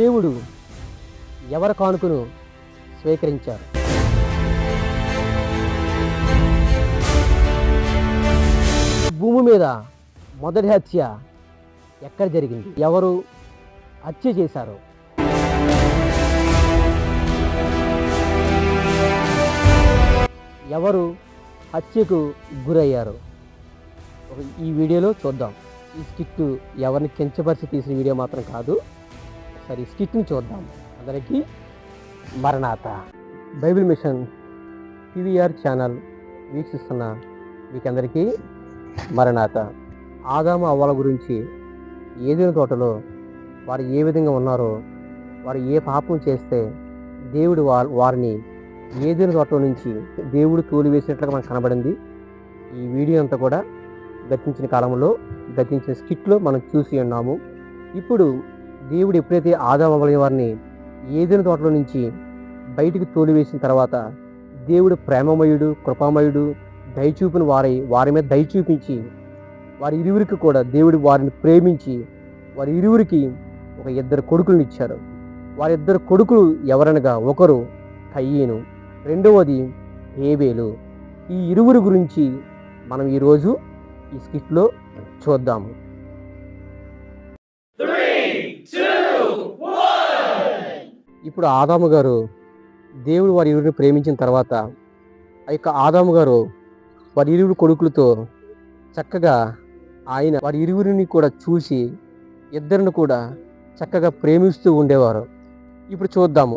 దేవుడు ఎవరి కానుకను స్వీకరించారు? భూమి మీద మొదటి హత్య ఎక్కడ జరిగింది? ఎవరు హత్య చేశారు? ఎవరు హత్యకు గురయ్యారు? ఈ వీడియోలో చూద్దాం. ఈ స్కిట్ ఎవరిని కించపరిచి తీసిన వీడియో మాత్రం కాదు. ఒకసారి స్కిట్ని చూద్దాం. అందరికీ మరణాత. బైబిల్ మిషన్ పివిఆర్ ఛానల్ వీక్షిస్తున్న మీకందరికీ మరణాత. ఆదాము అవ్వాల గురించి ఏదైనా తోటలో వారు ఏ విధంగా ఉన్నారో వారు ఏ పాపం చేస్తే దేవుడు వారిని ఏదైనా తోట నుంచి దేవుడు తోలివేసినట్లుగా మనకు కనబడింది. ఈ వీడియో అంతా కూడా గతించిన కాలంలో గతించిన స్కిట్లో మనం చూసి ఉన్నాము. ఇప్పుడు దేవుడు ఎప్పుడైతే ఆదామలైన వారిని ఏదైనా తోటలో నుంచి బయటికి తోలివేసిన తర్వాత దేవుడు ప్రేమమయుడు కృపామయుడు దయచూపిన వారై వారి మీద దయ చూపించి వారి ఇరువురికి కూడా దేవుడు వారిని ప్రేమించి వారి ఇరువురికి ఒక ఇద్దరు కొడుకులను ఇచ్చారు. వారిద్దరు కొడుకులు ఎవరనగా ఒకరు కయ్యేను రెండవది హేబేలు. ఈ ఇరువురు గురించి మనం ఈరోజు ఈ స్కిట్లో చూద్దాము. ఇప్పుడు ఆదాము గారు దేవుడు వారి ఇరువురిని ప్రేమించిన తర్వాత ఆ యొక్క ఆదాము గారు వారి ఇరువురు కొడుకులతో చక్కగా ఆయన వారి ఇరువురిని కూడా చూసి ఇద్దరిని కూడా చక్కగా ప్రేమిస్తూ ఉండేవారు. ఇప్పుడు చూద్దాము.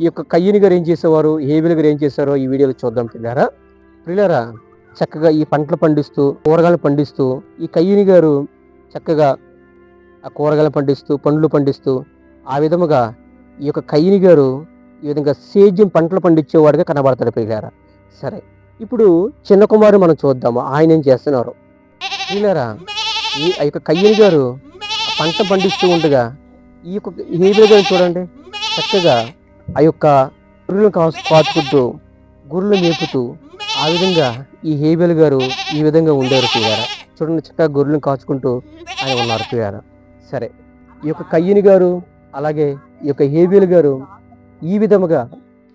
ఈ యొక్క కయ్యని గారు ఏం చేసేవారు? హేబిల్ గారు ఏం చేశారో ఈ వీడియోలో చూద్దాం పిల్లారా. పిల్లరా చక్కగా ఈ పంటలు పండిస్తూ కూరగాయలు పండిస్తూ ఈ కయ్యని గారు చక్కగా ఆ కూరగాయలు పండిస్తూ పండ్లు పండిస్తూ ఆ విధముగా ఈ యొక్క కయ్యని గారు ఈ విధంగా సేద్యం పంటలు పండించేవాడిగా కనబడతాడు పిల్లారా సరే ఇప్పుడు చిన్న కుమారు మనం చూద్దాము. ఆయన ఏం చేస్తున్నారు? పిల్లారా ఈ ఆ యొక్క కయ్యని గారు పంట పండిస్తూ ఉండగా ఈ యొక్క హేబిల్ గారు చూడండి. చక్కగా ఆ యొక్క గొర్రెలను కాసు కాచుకుంటూ గొర్రెలు మేపుతూ ఆ విధంగా ఈ హేబెల్ గారు ఈ విధంగా ఉండేవారు పిల్లారా చూడండి చక్కగా గొర్రెలను కాచుకుంటూ ఆయన ఉన్నారు పిల్లారా సరే ఈ యొక్క కయ్యని గారు అలాగే ఈ యొక్క ఏబిల్ గారు ఈ విధముగా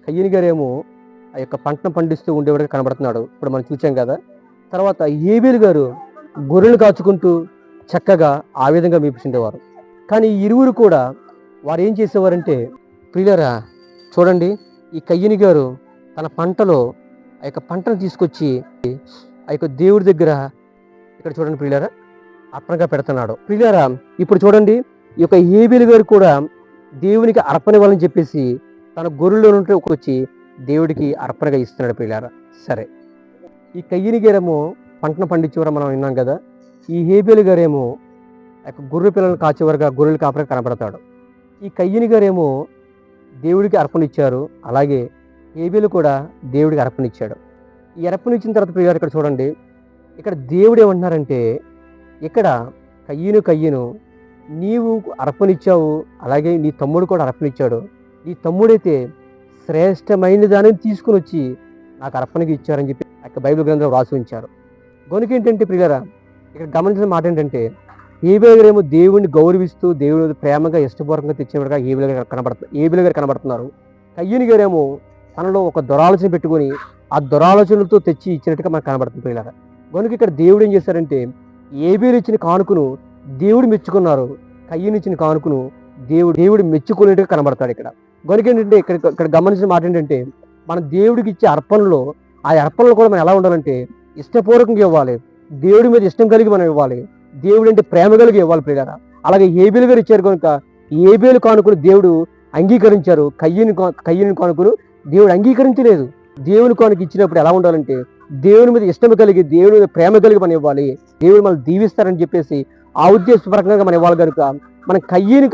కయ్యని గారేమో ఆ యొక్క పంటను పండిస్తూ ఉండేవాడిగా కనబడుతున్నాడు. ఇప్పుడు మనం చూసాం కదా. తర్వాత ఏబిల్ గారు గొర్రెలు కాచుకుంటూ చక్కగా ఆ విధంగా మీపిస్తుండేవారు కానీ ఈ ఇరువురు కూడా వారు ఏం చేసేవారంటే ప్రియులరా చూడండి ఈ కయ్యని గారు తన పంటలో ఆ యొక్క పంటను తీసుకొచ్చి ఆ యొక్క దేవుడి దగ్గర ఇక్కడ చూడండి ప్రియులరా అర్పణగా పెడుతున్నాడు. ప్రియులరా ఇప్పుడు చూడండి ఈ యొక్క హేబేలు గారు కూడా దేవునికి అర్పణ ఇవ్వాలని చెప్పేసి తన గొర్రెలో నుండి వచ్చి దేవుడికి అర్పణగా ఇస్తున్నాడు పిల్లారా సరే. ఈ కయ్యని గారేమో పంటను పండించేవారు మనం విన్నాం కదా. ఈ హేబేలు గారేమో ఆ యొక్క గొర్రె పిల్లలను కాచేవారుగా గొర్రెలు కాపగా కనబడతాడు. ఈ కయ్యని గారేమో దేవుడికి అర్పణ ఇచ్చారు. అలాగే హేబేలు కూడా దేవుడికి అర్పణ ఇచ్చాడు. ఈ అర్పణ ఇచ్చిన తర్వాత ప్రియారు ఇక్కడ చూడండి. ఇక్కడ దేవుడు ఏమంటున్నారంటే ఇక్కడ కయ్యను కయ్యను నీవు అర్పణిచ్చావు అలాగే నీ తమ్ముడు కూడా అర్పణిచ్చాడు. నీ తమ్ముడైతే శ్రేష్టమైన దానిని తీసుకుని వచ్చి నాకు అర్పణకి ఇచ్చారని చెప్పి యొక్క బైబిల్ గ్రంథంలో రాసి ఉంచారు. గనుక ఏంటంటే ప్రియారా ఇక్కడ గమనించిన మాట ఏంటంటే ఏబిల్ గారు ఏమో దేవుడిని గౌరవిస్తూ దేవుడి ప్రేమగా ఇష్టపూర్వకంగా తెచ్చినట్టుగా ఏబిల్ గారు కనబడుతున్నారు ఏబిల్ గారు కనబడుతున్నారు. కయ్యని గారేమో తనలో ఒక దురాలోచన పెట్టుకొని ఆ దురాలోచనలతో తెచ్చి ఇచ్చినట్టుగా మనకు కనబడుతుంది పిల్లల గనుక ఇక్కడ దేవుడు ఏం చేశారంటే ఏబీలు ఇచ్చిన కానుకను దేవుడు మెచ్చుకున్నారు. కయ్యనిచ్చిన కానుకను దేవుడు దేవుడు మెచ్చుకునేట్టుగా కనబడతాడు ఇక్కడ. కనుక ఏంటంటే ఇక్కడ ఇక్కడ గమనించిన మాట ఏంటంటే మన దేవుడికి ఇచ్చే అర్పణలో ఆ అర్పణలు కూడా మనం ఎలా ఉండాలంటే ఇష్టపూర్వకంగా ఇవ్వాలి. దేవుడి మీద ఇష్టం కలిగి మనం ఇవ్వాలి. దేవుడు అంటే ప్రేమ కలిగి ఇవ్వాలి ప్రియారా అలాగే ఏబేలు గారు ఇచ్చారు కనుక ఏబేలు కానుకుని దేవుడు అంగీకరించారు. కయ్యని కా- కయ్యని కానుకును దేవుడు అంగీకరించలేదు. దేవుని కానుక ఇచ్చినప్పుడు ఎలా ఉండాలంటే దేవుని మీద ఇష్టం కలిగి దేవుని మీద ప్రేమ కలిగి మనం ఇవ్వాలి. దేవుడు మనల్ని దీవిస్తారని చెప్పేసి ఆ ఉద్దేశపరంగా మనం ఇవ్వాలి కనుక మనం కయ్యని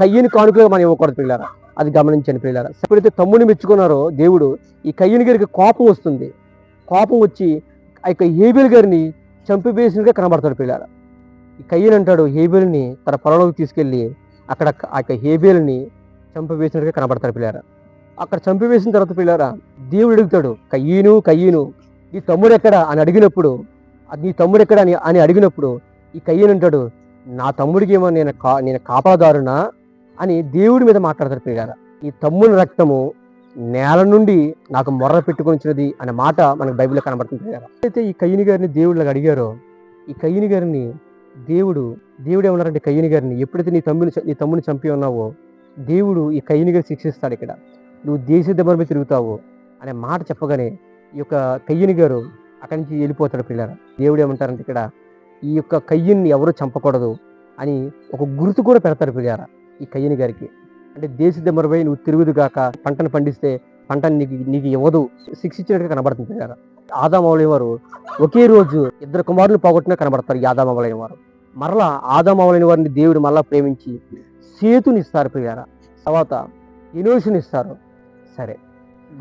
కయ్యని కానుకగా మనం ఇవ్వకూడదు పిల్లరా అది గమనించండి పిల్లరా ఎప్పుడైతే తమ్ముడిని మెచ్చుకున్నారో దేవుడు ఈ కయ్యని గారికి కోపం వస్తుంది. కోపం వచ్చి ఆ యొక్క హేబిల్ గారిని చంపివేసినట్టుగా కనబడతాడు పిల్లరా ఈ కయ్యని అంటాడు హేబిల్ని తన పొలంలోకి తీసుకెళ్ళి అక్కడ ఆ యొక్క హేబిల్ని చంపివేసినట్టుగా కనబడతాడు పిల్లరా అక్కడ చంపివేసిన తర్వాత పిల్లరా దేవుడు అడుగుతాడు కయ్యను కయ్యను నీ తమ్ముడు ఎక్కడ? అని అడిగినప్పుడు అది నీ తమ్ముడు ఎక్కడ? అని అని అడిగినప్పుడు ఈ కయ్యను ఉంటాడు నా తమ్ముడికి ఏమో నేను కా నేను కాపాదారునా అని దేవుడి మీద మాట్లాడతారు ప్రియారా ఈ తమ్ముని రక్తము నేల నుండి నాకు మొర్ర పెట్టుకొనిచ్చినది అనే మాట మనకు బైబిల్లో కనబడుతుంది ప్రియారా అయితే ఈ కయ్యని గారిని దేవుళ్ళకి అడిగారో ఈ కయ్యని గారిని దేవుడు దేవుడు ఏమన్నారంటే కయ్యని గారిని ఎప్పుడైతే నీ తమ్ముని నీ తమ్ముని చంపి ఉన్నావో దేవుడు ఈ కయ్యని గారిని శిక్షిస్తాడు ఇక్కడ. నువ్వు దేశ దెబ్బల మీద తిరుగుతావు అనే మాట చెప్పగానే ఈ యొక్క కయ్యని గారు అక్కడి నుంచి వెళ్ళిపోతాడు పిల్లర దేవుడు ఏమంటారంటే ఇక్కడ ఈ యొక్క కయ్యన్ని ఎవరు చంపకూడదు అని ఒక గుర్తు కూడా పెడతారు పిల్లార ఈ కయ్యని గారికి. అంటే దేశ దెమ్మరపై నువ్వు తిరుగుదు కాక పంటను పండిస్తే పంటను నీకు నీకు ఇవ్వదు. శిక్షించినట్టుగా కనబడుతుంది పిల్లార ఆదామౌలయం వారు ఒకే రోజు ఇద్దరు కుమారులు పోగొట్టినా కనబడతారు ఈ వారు. మరలా ఆదామౌలైన వారిని దేవుడు మరలా ప్రేమించి సేతుని ఇస్తారు పిల్లార తర్వాత ఇనోషన్ ఇస్తారు. సరే.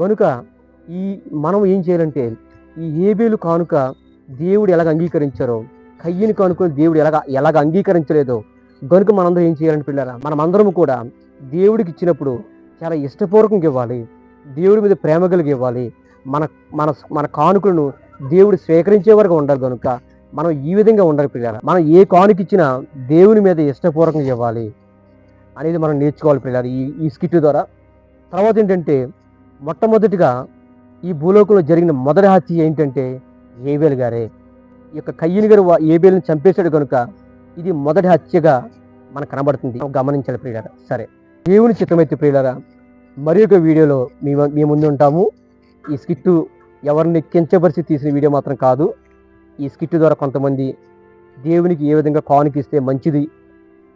గనుక ఈ మనం ఏం చేయాలంటే ఈ ఏబేలు కానుక దేవుడు ఎలాగ అంగీకరించారో కయ్యని కానుకొని దేవుడు ఎలాగ ఎలాగ అంగీకరించలేదో గనుక మనందరం ఏం చేయాలని పిల్లరా? మనమందరం కూడా దేవుడికి ఇచ్చినప్పుడు చాలా ఇష్టపూర్వకంగా ఇవ్వాలి. దేవుడి మీద ప్రేమ కలిగి ఇవ్వాలి. మన మన మన కానుకలను దేవుడు స్వీకరించే వరకు ఉండాలి కనుక మనం ఈ విధంగా ఉండాలి పిల్లరా. మనం ఏ కానుక ఇచ్చినా దేవుని మీద ఇష్టపూర్వకంగా ఇవ్వాలి అనేది మనం నేర్చుకోవాలి పిల్లలు ఈ ఈ స్కిట్ ద్వారా. తర్వాత ఏంటంటే మొట్టమొదటిగా ఈ భూలోకంలో జరిగిన మొదటి హత్య ఏంటంటే ఏవేలు గారే. ఈ యొక్క కయ్యని గారు వా- ఏబేల్ని చంపేశాడు కనుక ఇది మొదటి హత్యగా మనకు కనబడుతుంది. గమనించాలి ప్రియులారా. సరే. దేవుని చిత్తమైతే ప్రియులారా మరి ఒక వీడియోలో మీ మీ ముందు ఉంటాము. ఈ స్కిట్ ఎవరిని కించపరిచి తీసిన వీడియో మాత్రం కాదు. ఈ స్కిట్ ద్వారా కొంతమంది దేవునికి ఏ విధంగా కానుకిస్తే మంచిది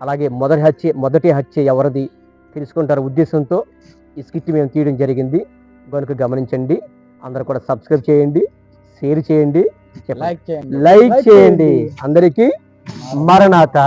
అలాగే మొదటి హత్య మొదటి హత్య ఎవరిది తెలుసుకుంటారు ఉద్దేశంతో ఈ స్కిట్ మేము తీయడం జరిగింది. కనుక గమనించండి. అందరూ కూడా సబ్స్క్రైబ్ చేయండి షేర్ చేయండి. లైక్ చేయండి. అందరికీ మరణాత.